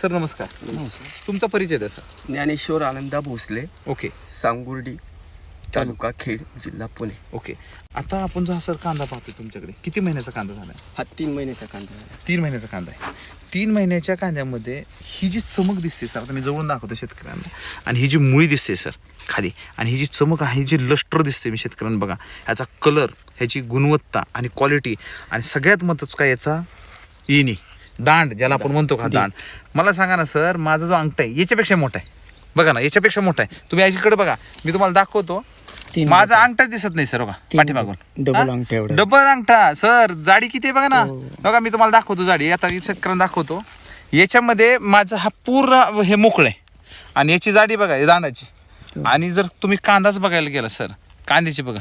Sir नमस्कार. तुमचा परिचय द्या सर. ज्ञानेश्वर आनंदा भोसले. ओके. सांगुर्डी तालुका खेड जिल्हा पुणे. ओके. आता आपण जो हा सर कांदा पाहतो तुमच्याकडे किती महिन्याचा कांदा झाला आहे हा तीन महिन्याचा कांदा झाला तीन महिन्याचा कांदा आहे. तीन महिन्याच्या कांद्यामध्ये ही जी चमक दिसते सर आता मी जवळून दाखवतो शेतकऱ्यांना आणि ही जी मुळी दिसते सर खाली आणि ही जी चमक आहे ही जी लष्टर दिसते मी शेतकऱ्यांना बघा ह्याचा कलर ह्याची गुणवत्ता आणि क्वालिटी आणि सगळ्यात महत्त्वाचं काय याचा इनी दांड ज्याला आपण म्हणतो का दांड. मला सांगा ना सर माझा जो अंगठा आहे याच्यापेक्षा मोठा आहे. बघा ना याच्यापेक्षा मोठा आहे. तुम्ही याच्याकडे बघा. मी तुम्हाला दाखवतो. तीन माझा अंगठाच दिसत नाही सर बघा. पाठीमागून. डबल? अंगठा एवढा. डबल अंगठा. सर जाडी किती आहे बघा ना? हो. बघा मी तुम्हाला दाखवतो जाडी. आता शेतकऱ्यांना दाखवतो. याच्यामध्ये माझा हा पूर्ण हे मोकळं आहे. आणि याची जाडी बघा दांडाची. हो. आणि जर तुम्ही कांदाच बघायला गेला सर कांद्याची बघा.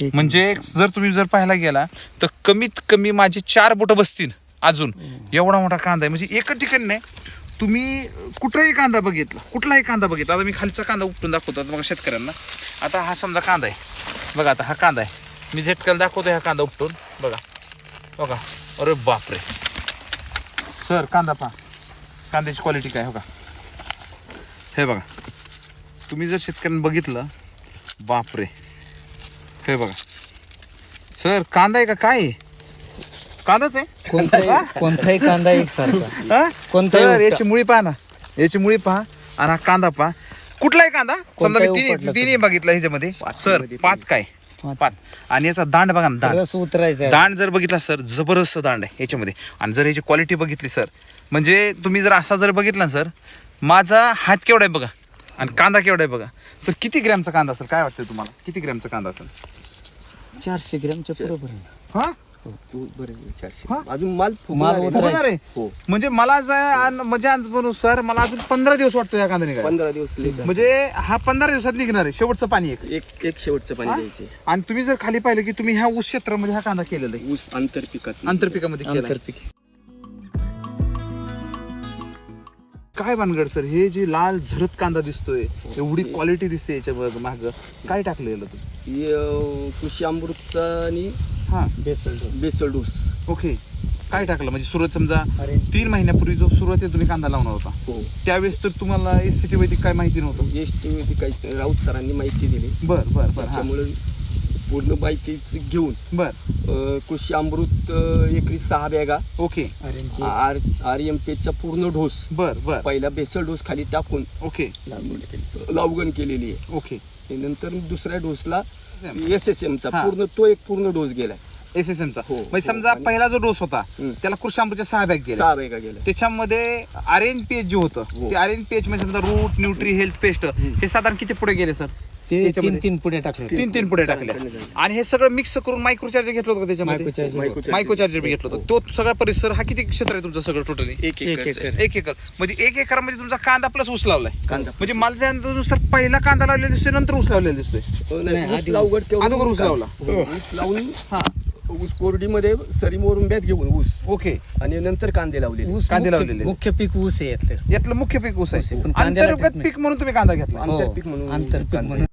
एक म्हणजे जर तुम्ही जर पाहायला गेला तर कमीत कमी माझे चार बोटं बसतील. अजून. एवढा मोठा कांदा आहे. म्हणजे एकच ठिकाणी नाही तुम्ही कुठलाही कांदा बघितला कुठलाही कांदा बघितला. आता मी खालचा कांदा उपटून दाखवतो आता बघा शेतकऱ्यांना. आता हा समजा कांदा आहे. बघा आता हा कांदा आहे. मी झटक्याला दाखवतो हा कांदा उपटून. बघा. बघा. अरे बापरे. सर कांदा पहा. कांद्याची क्वालिटी काय हो का हे बघा. तुम्ही जर शेतकऱ्यांनी बघितलं बापरे. हे बघा. सर कांदा आहे का? काय आहे? कांदाच आहे? कोणताही कोणताही कांदा एकसारखा. हा? कोणताही सर उपटा. याची मुळी पहा ना. याची मुळी पहा आणि हा कांदा पहा. कुठलाही कांदा? समजा मी कोणताही तिन्ही उपटला तिन्ही बघितलं ह्याच्यामध्ये. सर पात काय? पात. पात. आणि याचा दांड बघा ना दांड. रस उतरायचा. आहे. दांड जर बघितला सर जबरदस्त दांड आहे याच्यामध्ये. आणि जर याची क्वालिटी बघितली सर म्हणजे तुम्ही जर असा जर बघितला सर माझा हात केवढा आहे बघा. आणि कांदा केवढा आहे बघा. सर किती ग्रॅमचा कांदा असेल? काय वाटतं तुम्हाला? किती ग्रॅमचा कांदा असेल? चारशे ग्रॅमच्या बरोबर आहे. हा? तू हा? अजून माल फुगणार माल आहे. उतरायचा. होणार आहे हो म्हणजे मला जर म्हणजे आज बनवू सर मला अजून पंधरा दिवस वाटतो या कांदा निघायला पंधरा दिवस. म्हणजे हा पंधरा दिवसात निघणार आहे शेवटचं पाणी एक एक एक शेवटचं पाणी हा? द्यायचे आणि तुम्ही जर खाली पाहिलं की तुम्ही ह्या ऊस क्षेत्रामध्ये हा कांदा केलेला आहे ऊस आंतरपिकात आंतरपिकामध्ये केला आंतरपीक काय भानगड सर हे जे लाल झरत कांदा दिसतोय एवढी क्वालिटी दिसते याच्या माग. काय टाकलेलं तुम्ही? ही, अं, कृषी अमृतचा आणि हा. Basal dose. Basal dose. Okay. काय टाकलं? म्हणजे सुरुवात समजा अरे. तीन महिन्यापूर्वी जो सुरुवातीला तुम्ही कांदा लावणार होता हो. त्यावेळेस तर तुम्हाला एस सी टी वैदिक काय माहिती नव्हतं? एस टी काहीच नाही. राऊत सरांनी माहिती दिली. बर बर बर. हा. त्याच्यामुळे पूर्ण माहितीच घेऊन. बर. अं, कृषी अमृत अं, एकरी सहा बॅगा. ओके. आर आर एम पेचा पूर्ण डोस. बर बर. पहिला बेसल डोस खाली टाकून ओके. लावगण केलेली आहे. ओके. आणि नंतर दुसऱ्या डोसला. एस एस एमचा हा. पूर्ण तो एक पूर्ण डोस गेलाय. एस एस एमचा हो, म्हणजे हो. समजा आणि- पहिला जो डोस होता हम्म. त्याला कृषी अमृतच्या सहा बॅग गेले. सहा बॅगा गेल्या. त्याच्यामध्ये R N P H J होतं हो. ते आर एन पी एच म्हणजे समजा रूट न्यूट्री हेल्थ पेस्ट हे साधारण किती पुढे गेले सर ते तीन त्याच्यामध्ये? तीन पुढे टाकले तीन तीन पुढे टाकले आणि हे सगळं मिक्स करून मायक्रो चार्जर घेतलं होतं का त्याच्यामध्ये. मायक्रो चार्जर बी घेतलं होतं तो सगळा परिसर हा किती क्षेत्र आहे तुमचं सगळं टोटली एक एक एकरचं आहे. एकर. एक एकर म्हणजे एक एकरामध्ये तुमचा कांदा प्लस ऊस लावलाय कांदा. म्हणजे मला त्यानुसार पहिला कांदा लावलेला दिसतोय नंतर ऊस लावलेला दिसतोय हो, नाही, ऊस आधी लावगड ऊस. केवढं अगोदर ऊस कांदा. लावला. हो, ऊस लावून हा ऊस कोरडीमध्ये सरी मोरून बॅत घेऊन ऊस ओके आणि नंतर कांदे लावलेले ऊस कांदे मुख्य- लावलेले. मुख्य पीक ऊस आहे यातलं यातलं मुख्य पीक ऊस ऊस आहे, आहे पण कांद्याला अंतर्गत नाही. पीक म्हणून तुम्ही कांदा घेतला हो, आंतरपीक म्हणून आंतरपीक कांदा. म्हणून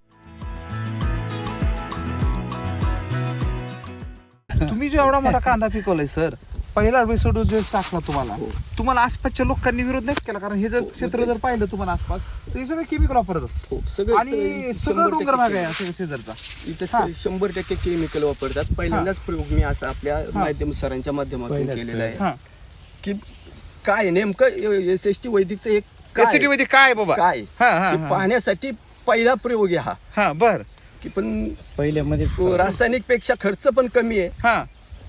तुम्ही जो एवढा मोठा कांदा पिकवलाय सर पहिला डोस जो टाकला तुम्हाला. हो. तुम्हाला आसपासच्या लोकांनी विरोध नाही केला कारण हे जर क्षेत्र जर पाहिलं तुम्हाला आसपास तर हे सगळं केमिकल वापरतात. हो, सगळं आणि सगळं डोंगर टक्के भाग आहे असं शेजारचा. इथं हा. शंभर टक्के केमिकल वापरतात. पहिल्यांदाच प्रयोग मी असा आपल्या माध्यम सरांच्या माध्यमातून केलेला आहे. हा. की काय नेमकं एस एस टी वैदिकचं एक काय मध्ये काय बाबा? काय हा हा की हा. पाहण्यासाठी पहिला प्रयोग आहे हा. हा बर. की पण पहिल्यामध्येच रासायनिकपेक्षा खर्च पण कमी आहे. हा.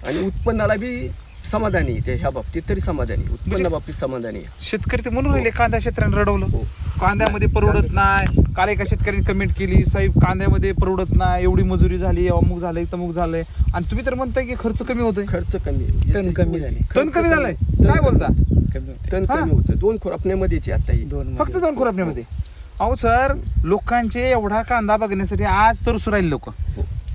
आणि उत्पन्नाला बी समाधानी ते ह्या बाबतीत तरी समाधानी आहे. उत्पन्न बाबतीत समाधानी आहे. शेतकरी ते म्हणून राहिले कांदा क्षेत्राने रडवलं. हो. कांद्यामध्ये परवडत नाही. काल एका शेतकऱ्यांनी कमेंट केली साहेब कांद्यामध्ये परवडत नाही. एवढी मजुरी झाली अमुक झालंय तमुक झालंय. आणि तुम्ही तर म्हणताय की खर्च कमी होतोय. खर्च कमी आहे. टन कमी झाले. टन कमी झालाय. काय. बोलता? कमी होते. हा. कमी होतं. दोन खुरापण्यामध्येच आहे आता ही. दोन फक्त दोन खुरापण्यामध्ये. अहो सर लोकांचे एवढा कांदा बघण्यासाठी आज तर राहील लोक.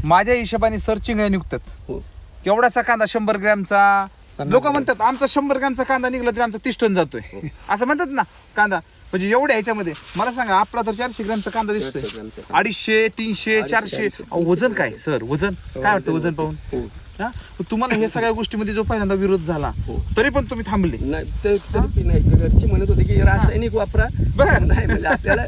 माझ्या हिशोबाने सर चिंगळ्या निघतात. हो. एवढाचा कांदा शंभर ग्रॅमचा. लोक म्हणतात आमचा शंभर ग्रॅमचा कांदा निघला तरी आमचा तीस टन जातोय. असं म्हणतात ना कांदा. म्हणजे एवढ्या ह्याच्यामध्ये. मला सांगा आपला तर चारशे ग्रॅमचा कांदा दिसतोय. ग्रॅमचा. अडीचशे तीनशे चारशे. अहो, वजन काय? सर वजन? काय वाटतं वजन पाहून? हो. हा? तुम्हाला हे सगळ्या गोष्टीमध्ये जो पहिल्यांदा विरोध झाला हो. तरी पण तुम्ही थांबले. नाही तर तरी बी नाही. घरची म्हणत होते की रासायनिक वापरा. बर. नाही म्हणजे आपल्याला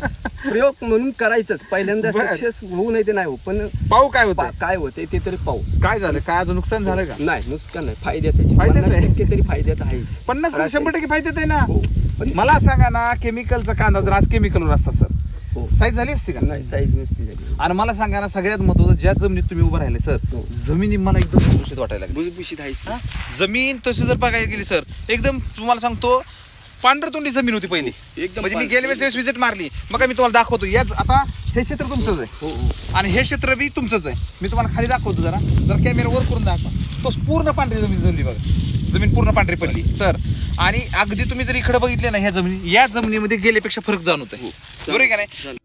प्रयोग म्हणून करायचंच. पहिल्यांदा बर. सक्सेस होऊ नाही ते नाही हो पण पाहू काय पा- होतं काय होते ते तरी पाहू. काय झालं? काय अजून नुकसान झालं का? नाही नुसकान नाही. फायद्यात फायद्यात आहे. तरी फायद्यात आहेच. पन्नास पैसे शंभर टक्के फायदेत आहे ना? हो. पण मला सांगा ना केमिकलचा कांदा जर आज केमिकलवर असता सर हो. साईज झाली असती का? नाही साईज नसती झाली. आणि मला सांगा ना सगळ्यात महत्वाचं ज्या जमिनीत तुम्ही उभं राहिले सर हो. जमिनी मला एकदम भुसभुशीत वाटायला लागली. भुसभुशीत आहेच ना जमीन तशी जर बघायला गेली सर एकदम तुम्हाला सांगतो पांढरतोंडी जमीन होती पहिली. एकदम म्हणजे मी पांढरी. गेल्या वेळेस विजिट मारली. मग मी तुम्हाला दाखवतो याच आता हे क्षेत्र तुमचंच आहे. हो हो. आणि हे क्षेत्र बी तुमचंच आहे. मी तुम्हाला खाली दाखवतो जरा. जर कॅमेरा वर करून दाखवा. तो पूर्ण पांढरी जमीन जमली बघा. जमीन पूर्ण पांढरी पडली. सर आणि अगदी तुम्ही जर इकडे बघितले ना ह्या जमिनी या जमिनीमध्ये गेल्यापेक्षा फरक जाणवत आहे बरोबर आहे का नाही.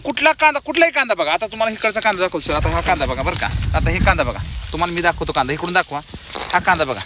कुठला कांदा कुठलाही कांदा बघा. आता तुम्हाला इकडचा कांदा दाखवतो सर. आता हा कांदा बघा बरं का. आता हे कांदा बघा. तुम्हाला मी दाखवतो कांदा. इकडून दाखवा. हा कांदा बघा.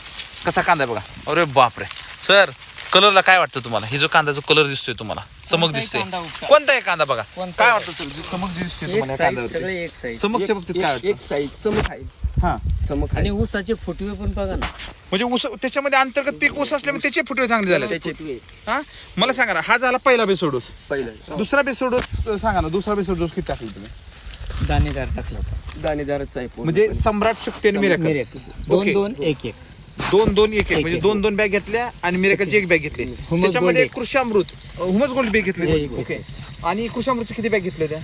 कसा कांदा बघा. अरे बापरे. सर कलरला काय वाटतं तुम्हाला? हे जो कांदा जो कलर दिसतोय तुम्हाला चमक कोणताही दिसते कांदा उपटा. कोणताही कांदा बघा. कोणताही काय वाटतं सर? चमक जी दिसते एक तुम्हाला या साईज कांद्यावरती. सगळे एक साईज चमकच्या एक- बाबतीत काय एक- एक वाटतं साईज चमक आहे. हा. चमक आणि आहे. ऊसाचे फुटवे पण बघा ना. म्हणजे ऊस त्याच्यामध्ये अंतर्गत पीक ऊस असल्यामुळे त्याचे फुटवे चांगले झाले त्याचे हा? मला सांगा ना हा झाला पहिला बेसोड डोस पहिलं. दुसरा बेसोड डोस सांगा ना दुसरा बेसोड डोस किती टाकले तुम्ही? दाणेदार टाकला होता. दाणेदारच आहे पूर्ण. म्हणजे सम्राट शक्ती आणि मिरॅकल. दोन. दोन एक एक. दोन दोन एक एक म्हणजे. दोन दोन बॅग घेतल्या आणि मिरॅकलची एक बॅग घेतली त्याच्यामध्ये. कृषामृत हुमस गोल्ड बॅग घेतली एक-. ओके आणि कृषामृतची किती बॅग घेतल्या त्या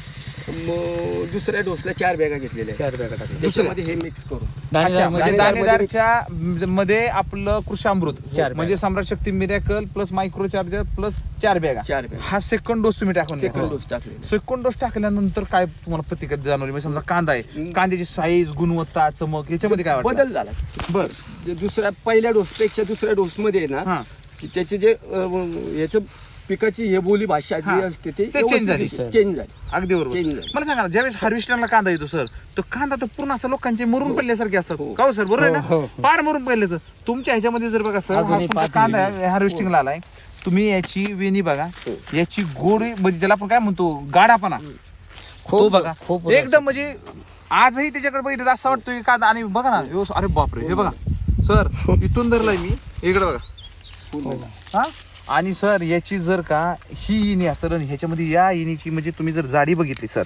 मग दुसऱ्या डोसला चार बॅगा घेतलेल्या आहेत. चार बॅगा टाकल्या त्याच्यामध्ये हे मिक्स करून दाणेदार म्हणजे दाणेदार दाणेदारच्या मध्ये आपलं कृषामृत चार म्हणजे Samrat Shakti miracle plus micro charger plus चार बॅगा. चार बॅगा. हा सेकंड डोस तुम्ही टाकून. सेकंड डोस टाकलेले सेकंड डोस टाकल्यानंतर काय तुम्हाला प्रतिक्रिया जाणवली? म्हणजे समजा कांदा आहे. कांद्याची साईज गुणवत्ता चमक याच्यामध्ये काय वाटतं? बदल झाला. बर. जे दुसऱ्या पहिल्या डोस पेक्षा दुसऱ्या डोस मध्ये आहे हा. ना की त्याचे जे अं, याचं पिकाची हे बोली भाषा हा. जी असते ते ते change झाली. चेंज झाली. अगदी बरोबर. Change झाली. मला सांगा ना, ज्यावेळेस हार्वेस्टरला कांदा येतो सर तो कांदा तर पूर्ण असं लोकांचे मरून पडल्यासारखे असतात. का हो सर बरोबर आहे हो, हो, ना हो. पार मरून पडले तर. तुमच्या ह्याच्यामध्ये जर बघा सर हा अजूनही तुमचा पात कांदा आहे हार्वेस्टिंगला आलाय. तुम्ही याची वेणी बघा. याची गोडी म्हणजे ज्याला आपण काय म्हणतो गाडापणा तो खूप बघा. खूप एकदम म्हणजे आजही त्याच्याकडे बघितलं तर असं वाटतं की कांदा आणि बघा ना अरे बापरे हे बघा. सर इथून धरलाय मी. इकडे बघा. हा? आणि सर याची जर का ही इनी आणि ह्याच्यामध्ये या इनीची म्हणजे तुम्ही जर जाडी बघितली सर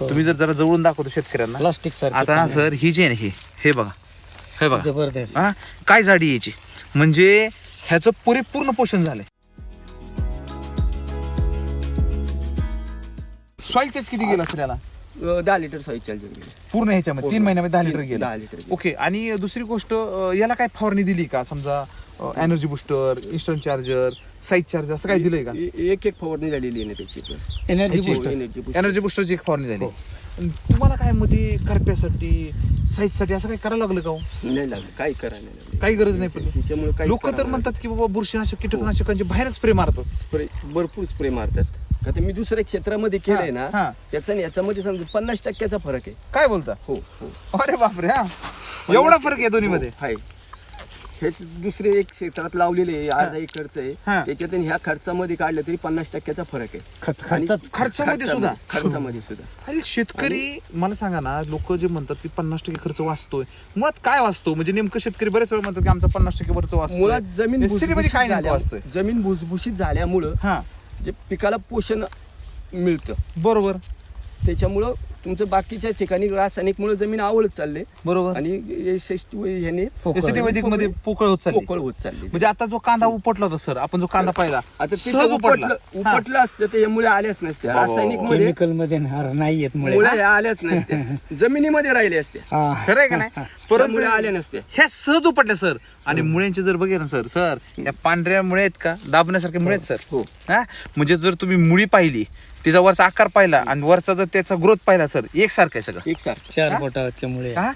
तुम्ही जर जरा जवळून दाखवतो शेतकऱ्यांना. प्लास्टिक सारखं आता सर ही जी आहे ना ही हे बघा हे बघा. जबरदस्त. हा? काय जाडी याची? म्हणजे ह्याचं पुरेपूर्ण पोषण झालंय. सॉईल चार्ज किती गेला सर याला? अं, दहा लिटर सॉईल चार्जर गेले. पूर्ण ह्याच्यामध्ये तीन. महिन्यामध्ये दहा लिटर गेला. दहा लिटर गेलं. ओके आणि दुसरी गोष्ट अं, याला काय फवारणी दिली का? समजा energy booster instant charger size charger असं काय दिलंय का? ए- एक एक फवारणी झालेली आहे ना त्याची एनर्जी ह्याची- बुस्टर एनर्जी booster. एनर्जी बुस्टरची एक फवारणी झाली. हो. आणि तुम्हाला काय मध्ये करप्यासाठी साईजसाठी असं काय करायला लागलं का हो? नाही लागलं. काही करायला लागलं. काही गरज नाही पडली. त्याच्यामुळे काही लोक तर म्हणतात की बाबा बुरशीनाशक कीटकनाशकांचे बाहेरच स्प्रे मारतात. स्प्रे भरपूर स्प्रे मारतात. का ते मी दुसऱ्या क्षेत्रामध्ये केलंय हा. ना त्याचा आणि याच्यामध्ये समजा पन्नास टक्क्याचा फरक आहे. काय बोलता? हो हो. अरे बापरे हा. एवढा फरक आहे दोन्ही मध्ये हो, आहे हे दुसरे एक क्षेत्रात लावलेले आहे अर्धा एकरचं हा. आहे. त्याच्यात आणि ह्या खर्चामध्ये काढलं तरी पन्नास टक्क्याचा फरक आहे. खत- आणि खर्चात खर्चामध्ये सुद्धा? खर्चामध्ये सुद्धा. अरे शेतकरी मला सांगा ना लोक जे म्हणतात की पन्नास टक्के खर्च वाचतोय मुळात काय वाचतो? म्हणजे नेमकं शेतकरी बरेच वेळ म्हणतात की आमचा पन्नास टक्के खर्च वाचतो मुळात जमीन भुसभुशीत काय नेमकं झाल्या- वाचतोय? जमीन भुसभुशीत झाल्यामुळं हा. जे पिकाला पोषण मिळतं. बरोबर. त्याच्यामुळं तुमचं बाकीच्या ठिकाणी रासायनिकमुळे जमीन आवळत चालले. बरोबर. आणि ह्याने वैदिकमध्ये पोकळ होत चालली. पोकळ होत चालली. म्हणजे आता जो कांदा उपटला होता सर आपण जो कांदा पाहिला आता सहज उपटला. उपटलं हा. उपटलं असतं तर या मुळे आल्याच नसत्या. बाबा. रासायनिकमध्ये केमिकलमध्ये नाही येत मुळे. मुळे ह्या आल्याच नसत्या. जमिनीमध्ये राहिले असत्या. हा. खरं आहे का नाही? परंतु परंतु आल्या नसत्या ह्या सहज उपटल्या सर. आणि मुळ्यांचे जर बघे ना सर सर या पांढऱ्या मुळे आहेत का? दाबण्यासारखे मुळे आहेत सर. हो. हा? म्हणजे जर तुम्ही मुळी पाहिली तिचा वरचा आकार पाहिला आणि वरचा जर त्याचा ग्रोथ पाहिला सर एकसारखं आहे सगळं. एक सारखं. चार हा? बोटाच्या मुळे हा?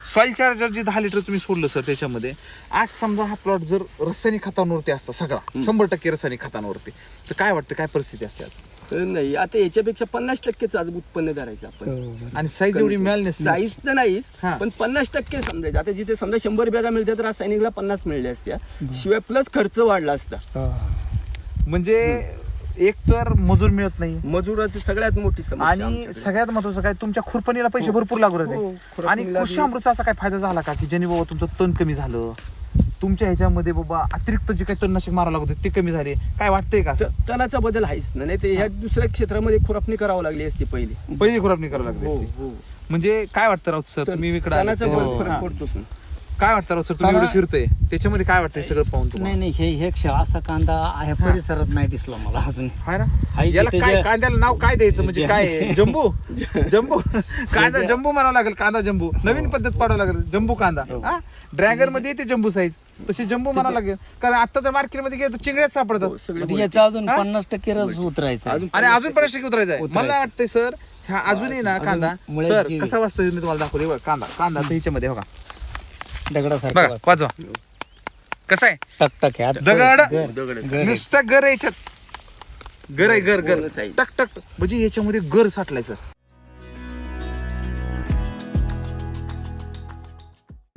सॉइल चार्जर जे दहा लिटर तुम्ही सोडलं सर त्याच्यामध्ये आज समजा हा प्लॉट जर रासायनिक खतांवरती असता सगळा शंभर टक्के रासायनिक खतांवरती तर काय वाटतं काय परिस्थिती असते आज? नाही आता याच्यापेक्षा पन्नास टक्केच आज उत्पन्न करायचं आपण. हो. आणि साईज एवढी मिळाली नसती. साईज तर नाहीच हा. पण पन्नास टक्के समजायचं. आता जिथे समजा शंभर बॅगा मिळतात तर रासायनिकला पन्नास मिळल्या असत्या शिवाय प्लस खर्च वाढला असता. हा. म्हणजे एक तर मजूर मिळत नाही. मजुराची सगळ्यात मोठी समस्या आणि आमच्याकडे. सगळ्यात महत्वाचं काय तुमच्या खुरपणीला पैसे भरपूर लागू हो, राहते खुरपणीला आणि कृषी अमृतचा असा काय फायदा झाला का की ज्याने बाबा तुमचं तण कमी झालं? तुमच्या ह्याच्यामध्ये बाबा अतिरिक्त जे काही तणनाशक मारा लागत होते ते कमी झाले. काय वाटतंय का असं? त- तणाचा बदल आहेच ना नाही ते ह्या दुसऱ्या क्षेत्रामध्ये खुरपणी करावं लागली असती पहिली. पहिली खुरापणी करावी लागली हो असती. हो. म्हणजे काय वाटतं राऊत सर तुम्ही इकडे आले तणाचा त्याच्यावर- फरक हा. पडतोच ना. काय वाटतं राऊत सर तुम्ही फिरतोय? त्याच्यामध्ये काय वाटतंय सगळं पाहून नाही तुम्हाला? नाही हे हे क्ष असा कांदा ह्या परिसरात नाही दिसला मला अजून. हाय ना? हाय याला तिथे काय जे- कांद्याला नाव काय द्यायचं? म्हणजे काय आहे? जम्बू जम्बू कांदा जम्बू म्हणावं लागेल कांदा जम्बू नवीन पद्धत पाडावं लागेल जम्बू कांदा. हा. ड्रॅगनमध्ये येते जम्बू साईज. तशी जम्बू म्हणावं लागेल. कारण आता तर मार्केटमध्ये गेलं तर चिंगड्याच सापडतात हो, म्हणजे याचा अजून हा? पन्नास टक्के रस उतरायचा अजून आणि अजून उतरायचं आहे. उतरायचं. मला वाटतंय सर अजूनही ना कांदा. मुळ्यात सर जीव. कसा वाचतोय मी तुम्हाला दाखवले बघा कांदा. कांदा तर ह्याच्यामध्ये बघा. दगडासारखा बघा वाजवा कसं आहे? टक टक आहे. आता दगड. गर- दगड आहे. गर आहे. नुसतं गर आहे याच्यात. गर आहे गर गर. टक टक. म्हणजे याच्यामध्ये गर साठलाय सर.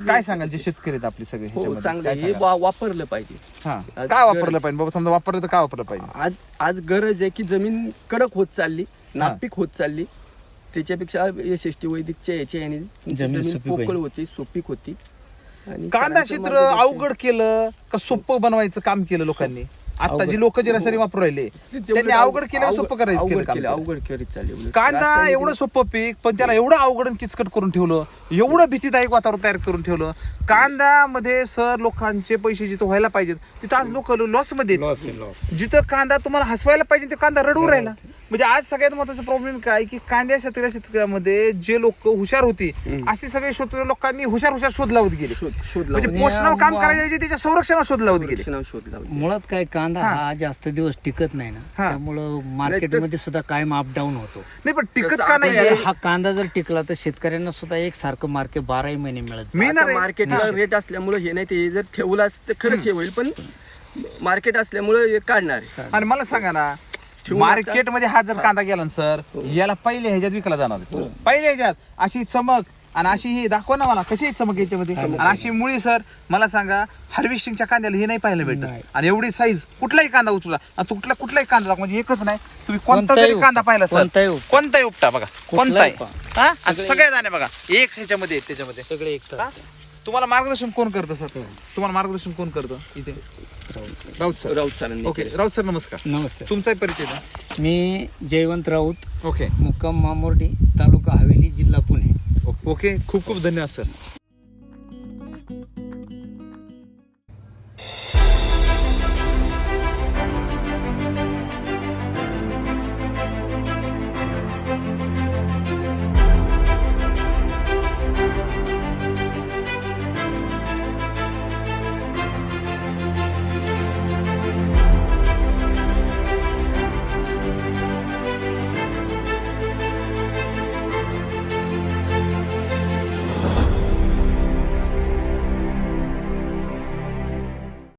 काय सांगाल जे शेतकरी आहेत आपले सगळे हो ह्याच्यामध्ये? चांगलं काय. हे सांगाल? वा- वापरलं पाहिजे हा. काय वापरलं पाहिजे बाबा समजा वापरलं तर काय वापरलं पाहिजे आज आज गरज आहे की जमीन कडक होत चालली नापीक होत चालली त्याच्यापेक्षा टी वैदिकच्या याच्या याने जमीन सुपीक पोकळ. होती सुपीक होती आणि कांदा सरांचं क्षेत्र मार्गदर्शन- अवघड केलं का सोपं बनवायचं काम केलं लोकांनी आता जी लोक जे रसायन वापरू राहिले त्यांनी अवघड केलं सोपं करायचं अवघड केलं करीत चालले. कांदा एवढं सोपं पीक पण त्याला एवढं अवघड किचकट करून ठेवलं एवढं भीतीदायक वातावरण तयार करून ठेवलं. कांद्यामध्ये सर लोकांचे पैसे जिथं व्हायला पाहिजेत तिथं आज लोक लॉसमध्ये जिथं कांदा तुम्हाला हसवायला पाहिजे ते कांदा रडवून राहिला. म्हणजे आज सगळ्यात महत्त्वाचा प्रॉब्लेम काय की कांद्या शेतकऱ्या शेतकऱ्यामध्ये जे लोक हुशार होती असे सगळे शेतकरी लोकांनी हुशार हुशार शोध लावत गेले शोध शोध म्हणजे. पोषणावर काम ऐवजी त्याच्या संरक्षणावर शोध लावत गेले शोध लावला मुळात काय कांदा हा जास्त दिवस टिकत नाही ना हा. त्यामुळं मार्केटमध्ये सुद्धा कायम अप डाऊन होतो नाही पण टिकत का नाही म्हणजे हा कांदा जर टिकला तर शेतकऱ्यांना सुद्धा एक सारखं मार्केट बाराही महिने मिळत जाईल. मी- मिळणार आहे. मार्केटला रेट असल्यामुळे हे नाही ते जर ठेवलाच तर खरंच हे होईल पण मार्केट असल्यामुळे हे काढणार आहे. आणि मला सांगा ना ठेवून मार्केटमध्ये हा जर कांदा गेला ना सर याला पहिल्या ह्याच्यात विकला जाणार आहे, सर. पहिल्या ह्याच्यात अशी चमक आणि अशी ही दाखवा ना मला कशी आहे चमक याच्यामध्ये आणि अशी मुळी सर मला सांगा हार्वेस्टिंगच्या कांद्याला हे नाही पाहायला भेटत. आणि एवढी साईज कुठलाही कांदा उचला आणि तो कुठला कुठलाही कांदा दाखवा, म्हणजे एकच नाही तुम्ही कोणता कोणताही जरी कांदा पाहिला सर कोणताही उपटा. कोणताही उपटा बघा कोणताही. हा आणि सगळे दाणे बघा एक ह्याच्यामध्ये आहेत त्याच्यामध्ये सगळे एक हा? तुम्हाला मार्गदर्शन कोण करतं सर? तुम्हाला मार्गदर्शन कोण करतं इथे? राऊत सर. राऊत सरांनी ओके राऊत सर नमस्कार. नमस्ते. तुमचाही परिचय द्या. मी जयवंत राऊत ओके मुक्काम मामोर्डी तालुका हवेली जिल्हा पुणे. ओके खूप खूप धन्यवाद सर.